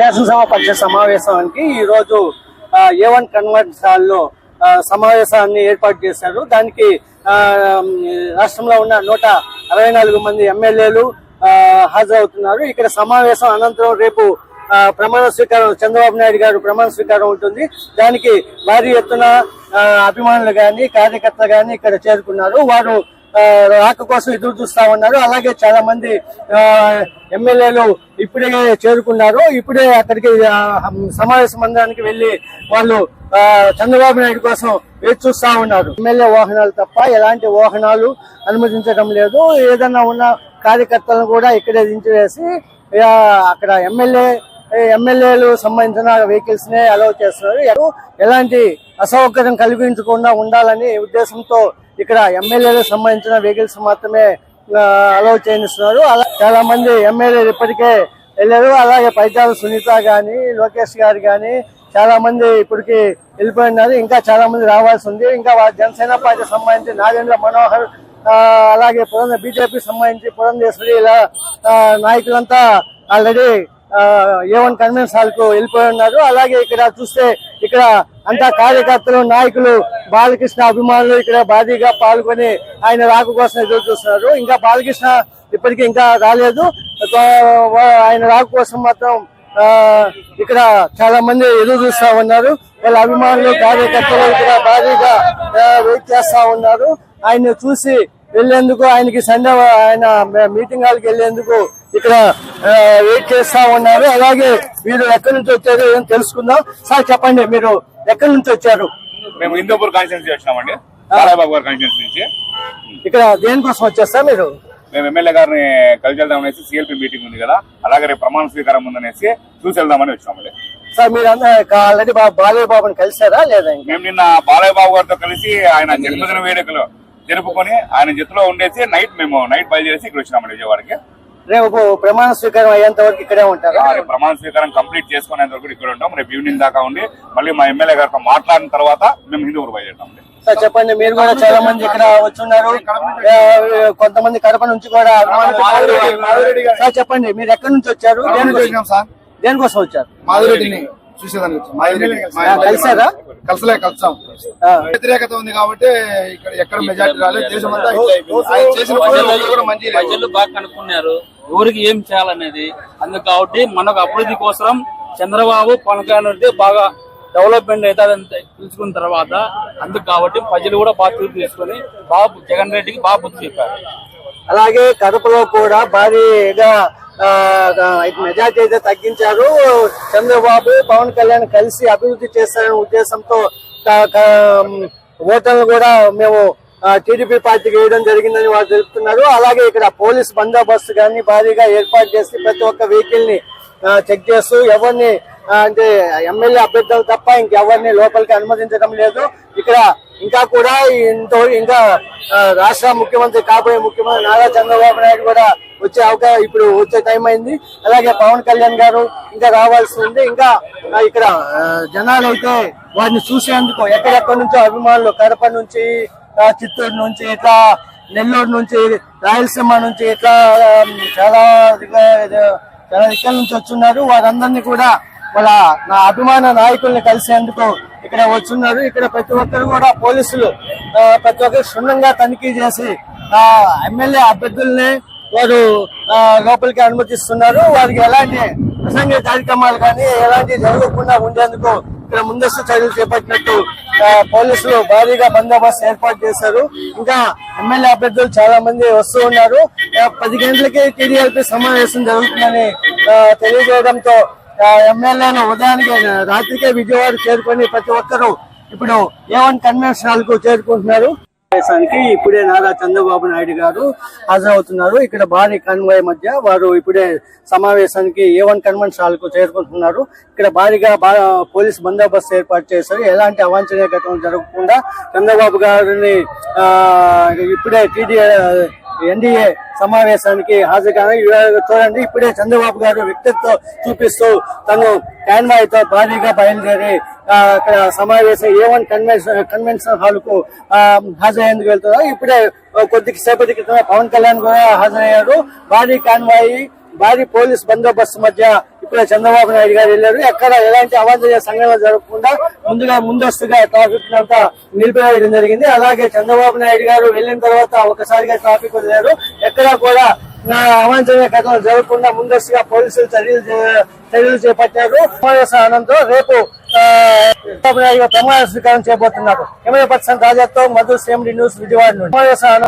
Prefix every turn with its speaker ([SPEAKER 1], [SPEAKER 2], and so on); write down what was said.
[SPEAKER 1] శాసనసభ పరిషత్ సమావేశానికి ఈరోజు ఏ వన్ కన్వెన్స్ హాల్లో సమావేశాన్ని ఏర్పాటు చేశారు. దానికి రాష్ట్రంలో ఉన్న నూట అరవై నాలుగు మంది ఎమ్మెల్యేలు హాజరవుతున్నారు. ఇక్కడ సమావేశం అనంతరం రేపు ప్రమాణ స్వీకారం చంద్రబాబు నాయుడు గారు ప్రమాణ స్వీకారం ఉంటుంది. దానికి భారీ ఎత్తున అభిమానులు కానీ కార్యకర్తలు కానీ ఇక్కడ చేరుకున్నారు. వారు రాక కోసం ఎదురు చూస్తా ఉన్నారు. అలాగే చాలా మంది ఎమ్మెల్యేలు ఇప్పుడే చేరుకున్నారు. ఇప్పుడే అక్కడికి సమావేశ మందిరానికి వెళ్ళి వాళ్ళు చంద్రబాబు నాయుడు కోసం వేచి చూస్తా ఉన్నారు. ఎమ్మెల్యే వాహనాలు తప్ప ఎలాంటి వాహనాలు అనుమతించడం లేదు. ఏదన్నా ఉన్న కార్యకర్తలను కూడా ఇక్కడే దించివేసి అక్కడ ఎమ్మెల్యే ఎమ్మెల్యేలు సంబంధించిన వెహికల్స్ నే అలౌ చేస్తున్నారు. ఎలాంటి అసౌకర్యం కలిగించకుండా ఉండాలని ఉద్దేశంతో ఇక్కడ ఎమ్మెల్యేలకు సంబంధించిన వెహికల్స్ మాత్రమే అలౌ చేయనిస్తున్నారు అలా చాలా మంది ఎమ్మెల్యేలు ఇప్పటికే వెళ్ళారు. అలాగే పైతాల సునీత గాని లోకేష్ గారు గాని చాలా మంది ఇప్పటికి వెళ్ళిపోయినారు. ఇంకా చాలా మంది రావాల్సి ఉంది. ఇంకా జనసేన పార్టీ సంబంధించి నాగేంద్ర మనోహర్ అలాగే పురంధ బీజేపీకి సంబంధించి పురంధేశ్వరి ఇలా నాయకులంతా ఆల్రెడీ ఏ వన్ కన్వెన్స్ హాల్కు వెళ్ళిపోయి ఉన్నారు అలాగే ఇక్కడ చూస్తే ఇక్కడ అంతా కార్యకర్తలు నాయకులు బాలకృష్ణ అభిమానులు ఇక్కడ భారీగా పాల్గొని ఆయన రాక కోసం ఎదురు చూస్తున్నారు. ఇంకా బాలకృష్ణ ఇప్పటికీ ఇంకా రాలేదు. ఆయన రాక కోసం మాత్రం ఆ, ఇక్కడ చాలా మంది ఎదురు చూస్తా ఉన్నారు. వాళ్ళ అభిమానులు కార్యకర్తలు ఇక్కడ భారీగా వెయిట్ చేస్తా ఉన్నారు. ఆయన చూసి వెళ్ళేందుకు ఆయనకి సండే ఆయన మీటింగ్ హాల్కి వెళ్ళేందుకు ఇక్కడ వెయిట్ చేస్తా ఉన్నారు. అలాగే మీరు ఎక్కడి నుంచి వచ్చారో ఏం తెలుసుకుందాం. సార్ చెప్పండి మీరు ఎక్కడి నుంచి వచ్చారు?
[SPEAKER 2] మేము హిందూపూర్ కాన్స్టిట్యూన్సీ వచ్చినామండి. బాలాబాబు గారి కాన్స్టిట్యూన్సీ నుంచి.
[SPEAKER 1] ఇక్కడ దేనికోసం వచ్చేస్తా మీరు?
[SPEAKER 2] మేము ఎమ్మెల్యే గారిని కలిసి వెళ్దాం అనేసి సిఎల్పి మీటింగ్ ఉంది కదా అలాగే రేపు ప్రమాణ స్వీకారం ఉందనేసి చూసి వెళ్దామని వచ్చినామండి
[SPEAKER 1] సార్ మీరు ఆల్రెడీ బాలయ్య బాబుని కలిసారా లేదా
[SPEAKER 2] మేము నిన్న బాలయ్య బాబు గారితో కలిసి ఆయన జన్మదిన వేడుకలు జరుపుకొని ఆయన జట్టులో ఉండేసి నైట్ మేము నైట్ బయలుదేరేసి ఇక్కడ వచ్చినామండి విజయవాడకి.
[SPEAKER 1] రేపు ప్రమాణ స్వీకారం అయ్యేంత వరకు ఇక్కడే ఉంటారా.
[SPEAKER 2] ప్రమాణ స్వీకారం కంప్లీట్ చేసుకునేంత వరకు ఇక్కడ ఉంటాం. రేపు ఈవినింగ్ దాకా ఉండి మళ్ళీ మా ఎమ్మెల్యే గారితో మాట్లాడిన తర్వాత మేము హిందూపూర్ బయలుదేరుతామండి
[SPEAKER 1] సార్ చెప్పండి మీరు కూడా చాలా మంది ఇక్కడ వచ్చున్నారు. కొంతమంది కడప నుంచి కూడా సార్ చెప్పండి మీరు ఎక్కడి నుంచి వచ్చారు? దేని-
[SPEAKER 3] వచ్చినాం సార్.
[SPEAKER 1] దేనికోసం వచ్చారు?
[SPEAKER 3] మాధురెడ్డిని చూసేదానికి కలిసలే కలిసాం.
[SPEAKER 1] ఆ,
[SPEAKER 3] వ్యతిరేకత ఉంది కాబట్టి ఇక్కడ ఎక్కడ మెజార్టీ రాలేదు. దేశం అంతా ఇట్లా అయిపోయింది. ఆయన చేసిన.
[SPEAKER 4] ప్రజలు బాగా కనుక్కున్నారు. ఎవరికి ఏం చేయాలనేది. అందుకు కాబట్టి మనకు అభివృద్ధి కోసం చంద్రబాబు పవన్ కళ్యాణ్ బాగా డెవలప్మెంట్ అవుతుందని తెలుసుకున్న తర్వాత అందుకు కాబట్టి ప్రజలు కూడా బాగా చూసి తీసుకొని బాబు జగన్ రెడ్డికి బాగా బుద్ధి చెప్పారు.
[SPEAKER 1] అలాగే కడపలో కూడా భారీగా మెజార్టీ అయితే తగ్గించారు. చంద్రబాబు పవన్ కళ్యాణ్ కలిసి అభివృద్ధి చేస్తారనే ఉద్దేశంతో ఓటర్లు కూడా మేము టీడీపీ పార్టీకి వేయడం జరిగిందని వారు తెలుపుతున్నారు. అలాగే ఇక్కడ పోలీస్ బందోబస్తు కానీ భారీగా ఏర్పాటు చేసి ప్రతి ఒక్క వెహికల్ని చెక్ చేస్తూ ఎవరిని అంటే ఎమ్మెల్యే అభ్యర్థులు తప్ప ఇంకెవరిని లోపలికి అనుమతించడం లేదు. ఇక్కడ ఇంకా కూడా ఇంతో ఇంకా రాష్ట్ర ముఖ్యమంత్రి కాబోయే ముఖ్యమంత్రి నారా చంద్రబాబు నాయుడు కూడా వచ్చే అవకాశం ఇప్పుడు వచ్చే టైం అయింది. అలాగే పవన్ కళ్యాణ్ గారు ఇంకా రావాల్సి ఉంది. ఇంకా ఇక్కడ జనాలు అయితే వారిని చూసేందుకు ఎక్కడెక్కడి నుంచో అభిమానులు కడప నుంచి చిత్తూరు నుంచి ఇట్లా నెల్లూరు నుంచి రాయలసీమ నుంచి ఇట్లా చాలా చాలా ఇక్కడ నుంచి వచ్చున్నారు వారందరినీ కూడా వాళ్ళ నా అభిమాన నాయకుల్ని కలిసేందుకు ఇక్కడ వచ్చున్నారు. ఇక్కడ ప్రతి ఒక్కరు కూడా పోలీసులు ప్రతి ఒక్కరు క్షుణ్ణంగా తనిఖీ చేసి ఎమ్మెల్యే అభ్యర్థుల్ని వారు లోపలికి అనుమతిస్తున్నారు. వారికి ఎలాంటి ప్రసంగ కార్యక్రమాలు కానీ ఎలాంటి జరగకుండా ఉండేందుకు ఇక్కడ ముందస్తు చర్యలు చేపట్టినట్టు పోలీసులు భారీగా బందోబస్తు ఏర్పాటు చేశారు. ఇంకా ఎమ్మెల్యే అభ్యర్థులు చాలా మంది వస్తూ ఉన్నారు. పది గంటలకి టీడీఎల్పీ సమావేశం జరుగుతుందని తెలియజేయడంతో ఎమ్మెల్యేను ఉదయానికి రాత్రికే విజయవాడ చేరుకొని ప్రతి ఒక్కరూ ఇప్పుడు ఏ వన్ కన్వెన్షన్ హాల్కు చేరుకుంటున్నారు ఇప్పుడే నారా చంద్రబాబు నాయుడు గారు హాజరవుతున్నారు. ఇక్కడ భారీ కన్వాయ్ మధ్య వారు ఇప్పుడే సమావేశానికి ఏ వన్ కన్వెన్షన్ హాల్కు చేరుకుంటున్నారు. ఇక్కడ భారీగా బా- పోలీస్ బందోబస్తు ఏర్పాటు చేశారు. ఎలాంటి అవాంఛనీయ ఘటనలు జరగకుండా చంద్రబాబు గారిని ఇప్పుడే టీడీ ఎన్డీఏ సమావేశానికి హాజరుగా చూడండి. ఇప్పుడే చంద్రబాబు గారు వ్యక్తిత్వం చూపిస్తూ తను కాన్వాయ్తో భారీగా బయలుదేరి అక్కడ సమావేశం ఏ వన్ కన్వెన్షన్ కన్వెన్షన్ హాల్కు హాజరయ్యేందుకు వెళ్తున్నారు. ఇప్పుడే కొద్ది సేపటి క్రితం పవన్ కళ్యాణ్ కూడా హాజరయ్యారు. భారీ కాన్వాయి భారీ పోలీస్ బందోబస్తు మధ్య ఇక్కడ చంద్రబాబు నాయుడు గారు వెళ్ళారు. ఎక్కడ ఎలాంటి అవాంఛనీయ సంఘటనలు జరగకుండా ముందుగా ముందస్తుగా ట్రాఫిక్ అంతా నిలిపివేయడం జరిగింది. అలాగే చంద్రబాబు నాయుడు గారు వెళ్ళిన తర్వాత ఒకసారిగా ట్రాఫిక్ వదిలేరు. ఎక్కడా కూడా నా అవాంఛనీయ కథలు జరగకుండా ముందస్తుగా పోలీసులు చర్యలు చర్యలు చేపట్టారు. సమావేశ రేపు నాయుడు ప్రమాణ స్వీకారం చేయబోతున్నారు. కెమెరా పర్సన్ రాజాతో మధు సేమ్ న్యూస్ విజయవాడ నుండి.